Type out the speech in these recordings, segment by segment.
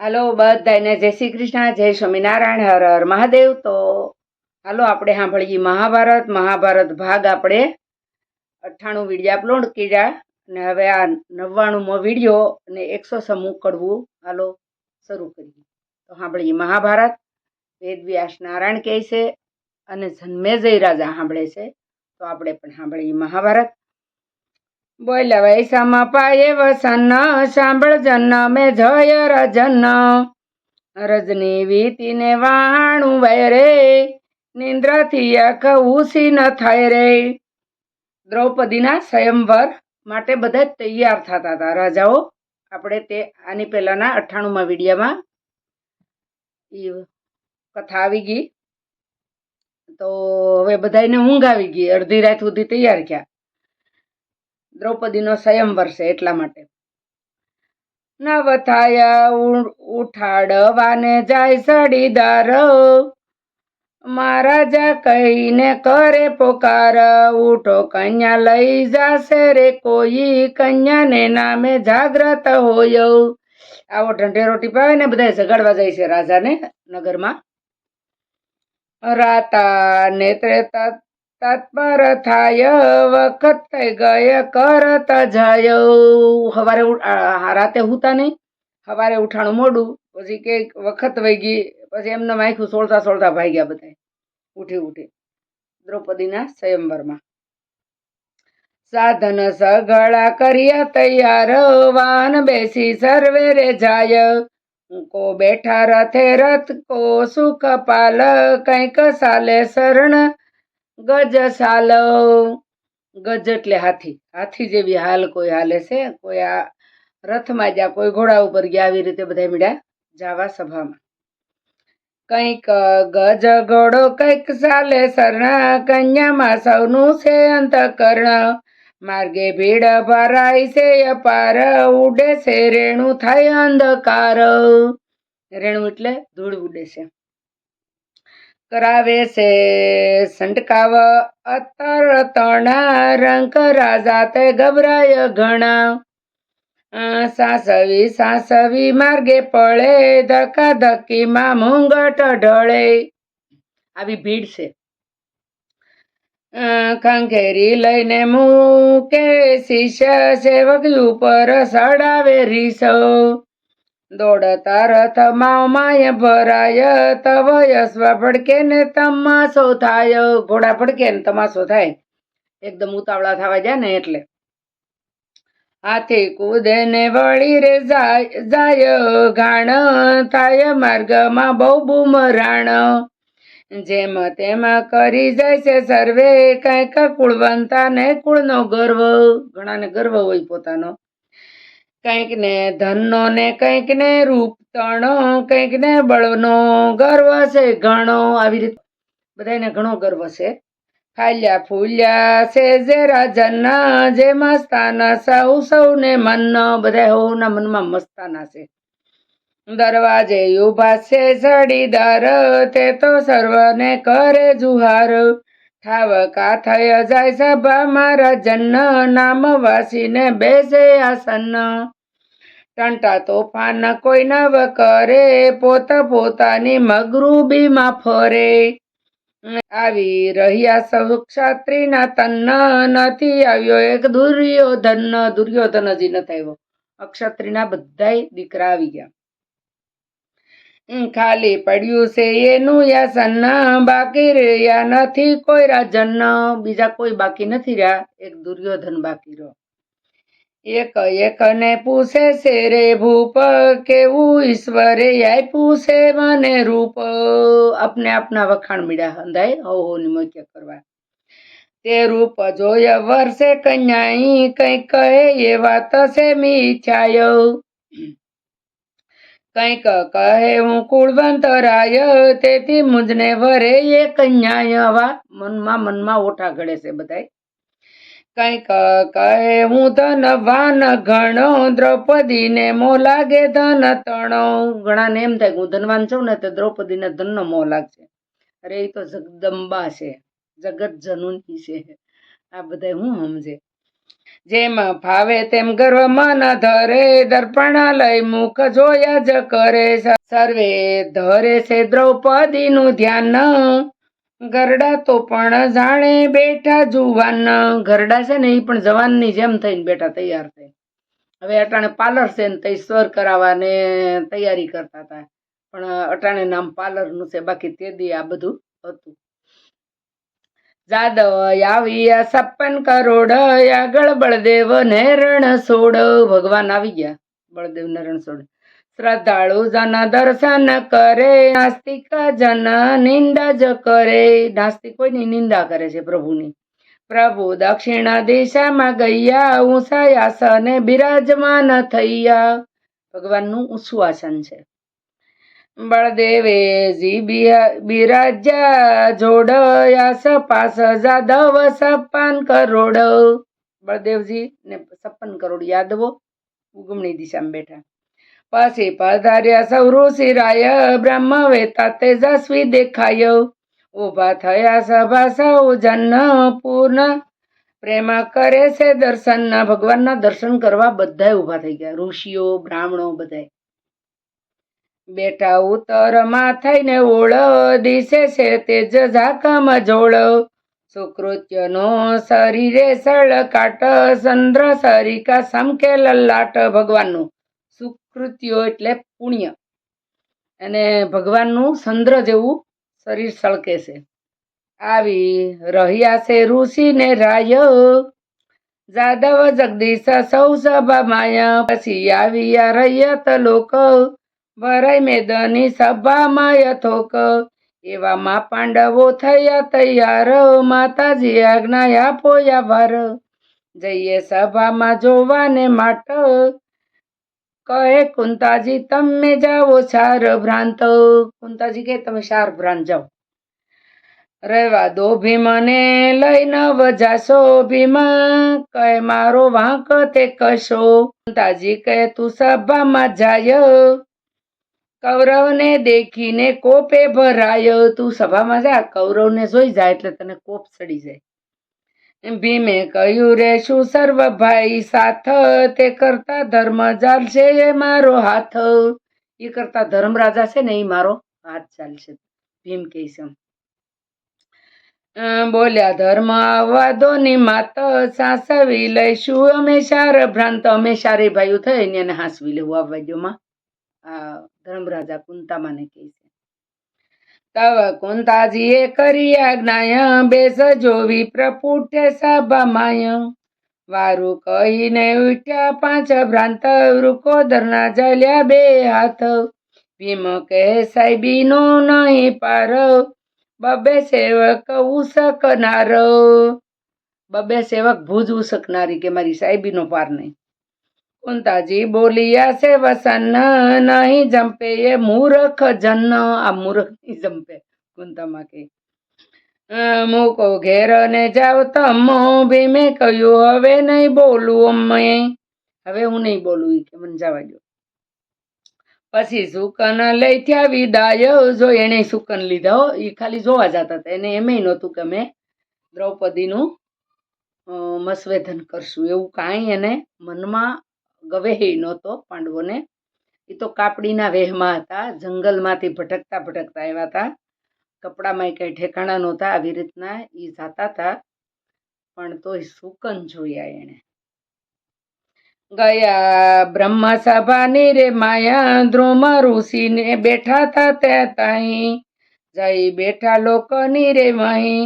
હાલો બધાને જય શ્રી કૃષ્ણ, જય સ્વામિનારાયણ, હર હર મહાદેવ. તો હાલો આપણે સાંભળીએ મહાભારત. મહાભારત ભાગ આપણે અઠ્ઠાણું વીડિયો અપલોડ કર્યા અને હવે આ નવ્વાણુંમો વીડિયો અને એકસો સમૂહ કરવું હાલો શરૂ કરીએ. તો સાંભળીએ મહાભારત. વેદવ્યાસ નારાયણ કહે છે અને જન્મેજય રાજા સાંભળે છે. તો આપણે પણ સાંભળીએ મહાભારત. બોલ્યા વૈસામાં પાયે વસન, સાંભળ જન મે જય રજન. રજની વીતીને વાણું રે, નિંદ્રાથી અખ ઉસી ન થાય રે. દ્રૌપદીના સ્વયંવર માટે બધા તૈયાર થતા હતા. રાજાઓ, આપણે તે આની પહેલાના અઠ્ઠાણુંમાં વિડીયામાં એ કથા આવી ગઈ. તો હવે બધાને ઊંઘ આવી ગઈ. અડધી રાત સુધી તૈયાર થયા. દ્રૌપદીનો સ્વયંવર છે એટલા માટે. નવ થાયા ઉઠાડવાને જાય સડીદાર. મહારાજા કહીને કરે પોકાર. ઉઠો કન્યા લઈ જાશે રે કોઈ. કન્યાને નામે જાગ્રત હોય. આવો ઢંઢેરો ટીપાવે ને બધા જગાડવા જાય છે રાજાને નગરમાં. રાતા નેત્રે તત્પર થાય વખત ગય કરત જાય સવારે રાતે હુતા નહીં સવારે ઉઠાણું મોડું પછી કે વખત વહી ગઈ પછી એમને માખ્યું સોળતા સોળતા ભાગ્યા બધા ઉઠી ઉઠી, દ્રૌપદીના સ્વયંવરમાં. સાધન સગળા કર્યા તૈયાર, વાન બેસી સર્વે રે જાય. કો બેઠા રથે રથ, કો સુખ પાલ, કંઈક સાલે શરણ ગજ સાલ ગજ એટલે હાથી. હાથી જેવી હાલ કોઈ હાલે છે. કોઈ આ રથમાં ગયા કોઈ ઘોડા ઉપર ગયા આવી રીતે બધા મળ્યા જાવા સભામાં. કંઈક ગજ ઘોડો કંઈક ચાલે શરણા. કન્યામાં સૌનું છે અંતકર્ણ. માર્ગે ભીડ ભરાય છે, અપાર ઉડે છે, રેણું થાય અંધકાર. રેણું એટલે ધૂળ ઉડે છે. કરાવે છે. સંટકાવ અતર તણા રંક રાજા તે ગભરાય ઘણા. સાસવી સાસવી માર્ગે પડે ધક્કા ધક્કીમાં મુંગટ ઢળે. આવી ભીડ છે. ખંખેરી લઈને મૂકે શિષ્ય સેવક ઉપર સડાવે રીસો. દોડતા રથમાં માય ભરાય તવ યશ્વ ભડકે ને તમાસો થાય. ઘોડા ભડકે ને તમાસો થાય. એકદમ ઉતાવળા થવા જાય ને એટલે. હાથી કૂદે ને વળી રે જાય જાય. ઘાણ થાય માર્ગમાં બહુ બુમરાણ. જેમ તેમ કરી જાય છે સર્વે, કંઈક કુળવંતા ને કુળનો ગર્વ. ઘણાને ગર્વ હોય પોતાનો. કંઈક ને ધનનો ને કંઈક ને રૂપ તણો કંઈક ને બળનો ગર્વ છે ઘણો. આવી રીતે બધાને ઘણો ગર્વ છે. ફાલ્યા ફૂલ્યા છે જે રાજના, જે મસ્તાના, સૌ સૌને મન. બધા હોના મનમાં મસ્તાના છે. દરવાજે ઊભા છે સડીદાર તે તો સર્વને કરે જુહાર. ઠાવકા થઈ જાય સભા, મારા જન્ન નામ વાસીને બેસે આસન ટંટા તોફાન કોઈ નવ કરે, પોત પોતાની મગરૂબીમાં ફરે. આવી રહ્યા સૌ ક્ષત્રિના તન્ન, નથી આવ્યો એક દુર્યોધન દુર્યોધન હજી નથી આવ્યો. અક્ષત્રિના બધાય દીકરા આવી ગયા. ખાલી પડ્યું છે એનું યાસન. બાકી રહ્યા નથી કોઈ રાજન. બીજા કોઈ બાકી નથી રહ્યા. એક દુર્યોધન બાકી રહ્યો. એક એક ને પૂછે છે રે ભૂપ, કેવું ઈશ્વરે આય પૂછે મને રૂપ? આપને આપના વખાણ મળ્યા હંધાય? હો હો, નિમક્ય કરવા. તે રૂપ જોય વર્ષે કન્યાઈ, કઈ કહે એ વાત છે મી ઈચ્છાયો કંઈક કહે હું કુળવંત રાય તેથી મુજને વરે એ કન્યા આવા મનમાં મનમાં ઓઠા ઘડે છે બધાય. કંઈક કહે હું ધનવાન ઘણો, દ્રૌપદીને મો લાગે ધન તણો. ઘણાને એમ થાય હું ધનવાન છું ને, તો દ્રૌપદીને ધનનો મો લાગશે. અરે એ તો જગદંબા છે. જગત જનુની છે. આ બધા હું સમજે? જેમ ફાવે તેમ ગર્વ મન ધરે દર્પણ લઈ મુખ જોયા જ કરે. સર્વે ધરે છે દ્રૌપદીનું ધ્યાન. ગરડા તો પણ જાણે બેઠા જુવાન. ગરડા છે ને એ પણ જવાનની જેમ થઈને બેઠા તૈયાર થઈ હવે અટાણે પાર્લર છે ને તે સ્વર કરાવવાને તૈયારી કરતા હતા. પણ અટાણે નામ પાર્લરનું છે, બાકી તે દી આ બધું હતું. જાદવ આવ્યા છપ્પન કરોડ આગળ બળદેવ ને રણ ભગવાન આવી ગયા, બળદેવ ને રણ સોડ શ્રદ્ધાળુ જન દર્શન કરે, નાસ્તિક જન નિંદા જ કરે. નાસ્તિક કોઈની નિંદા કરે છે પ્રભુની. પ્રભુ દક્ષિણ દિશામાં ગયા ઊંચા આસને બિરાજમાન થયા. ભગવાનનું ઊંચું આસન છે. બળદેવે જી બિરાજ્યા જોડયા સપાસ જાદવ સપન કરોડ. બળદેવજી ને સપન કરોડ યાદવો ઉગમણી દિશામાં બેઠા. પાસે પધાર્યા સૌ ઋષિરાય બ્રહ્મ વેતા તેજસ્વી દેખાય. ઊભા થયા સભા સૌ જન પૂર્ણ. પ્રેમ કરે છે દર્શન. ભગવાનના દર્શન કરવા બધાય ઊભા થઈ ગયા. ઋષિઓ, બ્રાહ્મણો બધાય. બેઠા ઉત્તરમાં થઈને ઓળ દિશે છે તેજ ઝાકમ જોળ સુકૃત્યનો શરીરે સળકાટ ચંદ્ર સરિકા સમકે લલાટ ભગવાનનું. સુકૃત્યો એટલે પુણ્ય. અને ભગવાનનું ચંદ્ર જેવું શરીર સળકે છે. આવી રહ્યા છે ઋષિ ને રાય. જાદવ જગદીશ સૌ સભા માયા. પછી આવ્યા રૈયત લોક. ભરાય મેદની સભામાં યથોક. એવામાં પાંડવો થયા તૈયાર, માતાજી આજ્ઞા આપો યાવાર જઈએ સભામાં જોવાને માટ. કહે, કુંતાજી, તમે જાઓ ચાર ભ્રાંત. કુંતાજી કે તમે ચાર ભ્રાંત જાઓ. રહેવા દો ભીમને, લઈને વજાશો ભીમ. કહે, મારો વાંક તે કશો. કુંતાજી કહે, તું સભામાં જાય. કૌરવને દેખીને કોપે ભરાયો. તું સભામાં જા, કૌરવને જોઈ જાય એટલે તને કોપ ચડી જાય. ભીમે કહ્યું રે શું સર્વ ભાઈ સાથ, તે કરતા ધર્મ ચાલશે એ મારો હાથ. એ કરતા ધર્મ રાજા છે ને, એ મારો હાથ ચાલશે. ભીમ કહે છે બોલ્યા, ધર્મ આવવા દો ની માત, સાસવી લઈશું અમે શાર ભ્રાંત અમે શારે ભાઈઓ થઈ એને હાંસવી લેવું આવવા વાદ્યોમાં આ ધર્મરાજા કુંતામાને કહે છે. તવ કુંતાજીએ કરી આજ્ઞાય, બેસ જોવી પ્રપુઠે સભામાય. વારું કહીને ઉઠ્યા પાંચ ભ્રાંત વૃકોદરના જલ્યા બે હાથ. ભીમ કહે, સાહેબીનો નહીં પાર. બબે સેવક ઉસકનાર. બબે સેવક ભુજ ઉસકનારી કે મારી સાહેબીનો પાર નહીં. કુંતાજી બોલિયા છે, વસન નહીં જંપે એ મૂરખ જન. આ મૂર્ખ નહીં જંપે, કુંતામાં કે. મૂકો ઘેર ને જાઓ તમો ભીમે, કહ્યું, હવે નહીં બોલું અમે હવે હું નહીં બોલું કે, મને જવા દો પછી સુકન લઈ થયા વિદાય, જો એને સુકન લીધા હો એ ખાલી જોવા જતા હતા. એને એમ નહોતું કે અમે દ્રૌપદીનું મસ્વેધન કરશું. એવું કાંઈ એને મનમાં ગવેહી નહોતો પાંડવોને. એ તો કાપડીના વેહમાં હતા, જંગલમાંથી ભટકતા ભટકતા આવ્યા હતા. કપડામાં કંઈ ઠેકાણા નહોતા, આવી રીતના એ જાતા હતા. પણ તોય સુકન જોયા એણે. ગયા બ્રહ્મ સભાની રે માયા દ્રોમ ઋષિને બેઠા હતા ત્યાં તાહી જઈ બેઠા લોકોની રે મહી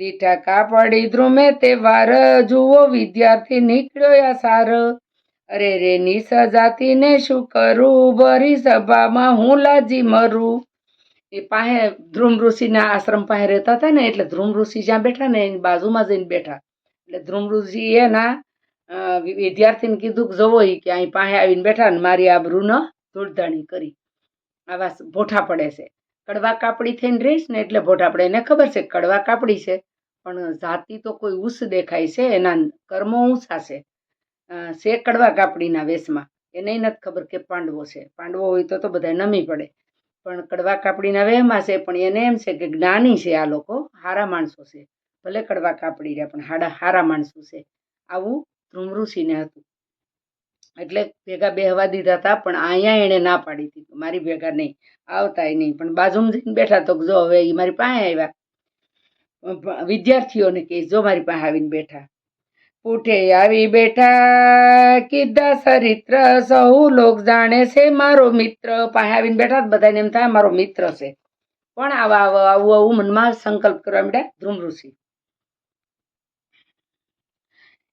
દીઠા કાપડી દ્રુમે તે વાર જુઓ વિદ્યાર્થી નીકળ્યો યા સાર. અરે રે નિસ જાતિને શું કરું? ભરી સભામાં હું લાજી મરું? એ પાસે ધ્રુમ ઋષિના આશ્રમ પાસે રહેતા હતા ને, એટલે ધ્રુમ ઋષિ જ્યાં બેઠા ને, એની બાજુમાં જઈને બેઠા. એટલે ધ્રુમ ઋષિ એના વિદ્યાર્થીને કીધું કે જવો એ કે અહીં પાસે આવીને બેઠા ને, મારી આબરૂનો ધૂળધાણી કરી. આવા ભોઠા પડે છે. કડવા કાપડી થઈને રહીશ ને, એટલે ભોઠા પડે. એને ખબર છે કડવા કાપડી છે, પણ જાતિ તો કોઈ ઊંચ દેખાય છે, એના કર્મો ઊંચા છે અ, છે કડવા કાપડીના વેશમાં. એને નથી ખબર કે પાંડવો છે. પાંડવો હોય તો તો બધા નમી પડે. પણ કડવા કાપડીના વેહમાં છે પણ એને એમ છે કે જ્ઞાની છે આ લોકો. હારા માણસો છે. ભલે કડવા કાપડી રહ્યા પણ હાડા હારા માણસો છે. આવું ધ્રુમ ઋષિને હતું. એટલે ભેગા બેહવા દીધા હતા પણ અહીંયા એણે ના પાડી હતી મારી ભેગા નહીં. આવતાય નહીં. પણ બાજુમાં જઈને બેઠા તો જો હવે એ મારી પાસે આવ્યા. વિદ્યાર્થીઓને કે જો મારી પાસે આવીને બેઠા. પૂઠે આવી બેઠા, કીધા ચરિત્ર સહુ લોક જાણે છે મારો મિત્ર. પાસે આવીને બેઠા બધાને એમ થાય મારો મિત્ર છે. પણ આવા આવા આવું મનમાં સંકલ્પ કરવા માંડ્યા ધ્રુમ ઋષિ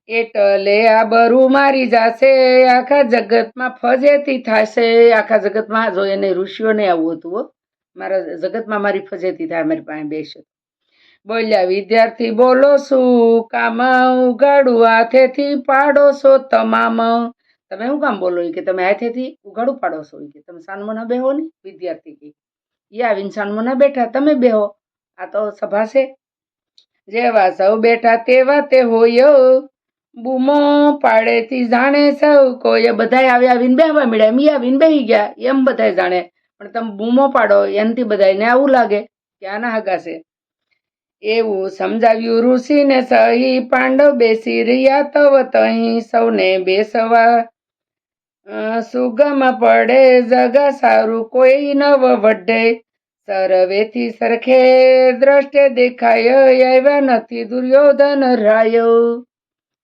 એટલે આ બરું મારી જાશે, આખા જગતમાં ફજેતી થશે. આખા જગતમાં જો એને ઋષિઓને આવું હતું મારા જગતમાં મારી ફજેતી થાય, મારી પાસે બેસે બોલ્યા, વિદ્યાર્થી, બોલો શું? કામ ઉગાડું હાથેથી પાડો છો તમામ. તમે શું કામ બોલો? કે તમે હાથેથી ઉગાડું પાડો છો. કે તમે સાનમોના બેહો ને, વિદ્યાર્થી કે. એ આવીને સાનમોના બેઠા, તમે બેહો. આ તો સભા છે. જેવા સૌ બેઠા તેવા તે હોય. બૂમો પાડેથી જાણે સૌ કોઈ બધાય આવી આવીને બેહવા મળ્યા એમ આવીને બેહી ગયા. એમ બધાય જાણે. પણ તમે બૂમો પાડો, એનાથી બધાને આવું લાગે કે આના હગા છે. એવું સમજાવ્યું ઋષિને સહી પાંડવ બેસી રહ્યા તવ તહીં સૌને બેસવા. સુગમ પડે જગા સારું કોઈ નવ વઢે. સર્વેથી સરખે દ્રષ્ટે દેખાય આવ્યા નથી દુર્યોધન રાયો.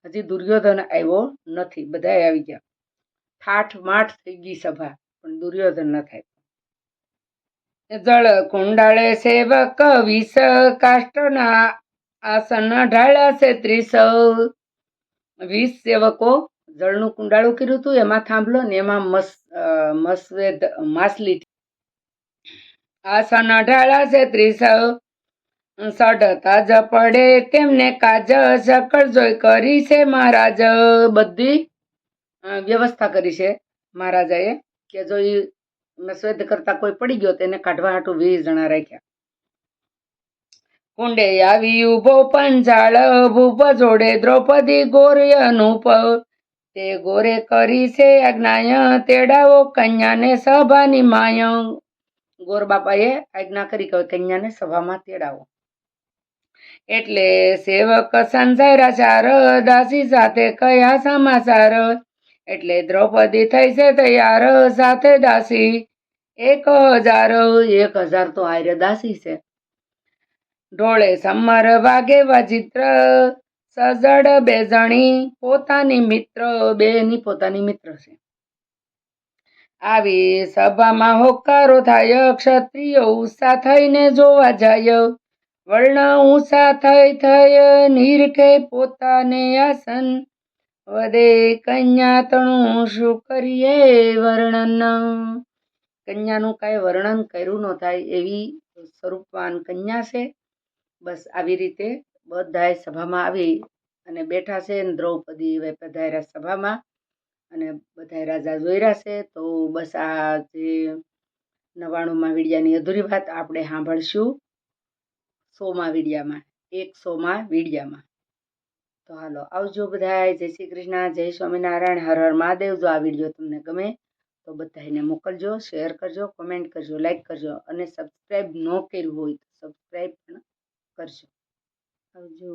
હજી દુર્યોધન આવ્યો નથી બધા આવી ગયા. ઠાઠ માઠ થઈ ગઈ સભા, પણ દુર્યોધન ન થાય. જળ કુંડાળે સેવક વીસ કાષ્ટના આસન ઢાળ્યા છે ત્રીસ વીસ સેવકો, જળનું કુંડાળું કર્યું હતું એમાં થાંભલો ને એમાં મસ મસવેદ, માછલી. આસન ઢાળ્યા છે ત્રીસ સઢતા જ પડે તેમને કાજ સકળ જોઈ કરી છે મહારાજ. બધી વ્યવસ્થા કરી છે મહારાજાએ, કે જો મસવેદ કરતા કોઈ પડી ગયો તેને કાઢવા હાટું વીસ જણા રાખ્યા. કુંડે આવી ઊભો પંચાળ ભૂપ જોડે દ્રૌપદી ગોર્ય અનુપ તે ગોરે કરી છે આજ્ઞાય, તેડાવો કન્યાને સભાની માય. ગોર બાપાએ આજ્ઞા કરી કે કન્યાને સભામાં તેડાવો. એટલે સેવક સંસારા ચાર દાસી સાથે કયા સમાચાર? એટલે દ્રૌપદી થઈ છે તૈયાર, સાથે દાસી. એક હજાર એક હજાર તો આર્ય દાસી છે. ઢોળે સમર, વાગે વજિત્ર, સજડ બેજણી, પોતાની મિત્ર, બેની પોતાની મિત્ર છે. આવી સભામાં હોકારો થાય, ક્ષત્રિયો ઉષા થઈને જોવા જાય. વર્ણ ઉષા થઈ થઈ નિરખે પોતાને આસન વધે કન્યા તણું શું કરીએ વર્ણન? કન્યાનું કાંઈ વર્ણન કર્યું ન થાય એવી સ્વરૂપવાન કન્યા છે. બસ આવી રીતે બધાએ સભામાં આવી અને બેઠા છે દ્રૌપદી હવે પધાર્યા સભામાં અને બધાય રાજા જોઈ છે. તો બસ આ જે નવાણુંમાં વીડિયાની અધૂરી વાત આપણે સાંભળશું. સોમાં વીડિયામાં એક સોમાં વીડિયામાં તો હાલો, આવજો બધાય. જય શ્રી કૃષ્ણ, જય સ્વામિનારાયણ. હર હર મહાદેવ. જો આ વીડિયો તમને ગમે તો બધાને મોકલજો, શેર કરજો, કોમેન્ટ કરજો લાઇક કરજો અને સબસ્ક્રાઈબ ન કર્યું હોય તો સબસ્ક્રાઈબ પણ કરજો. આવજો.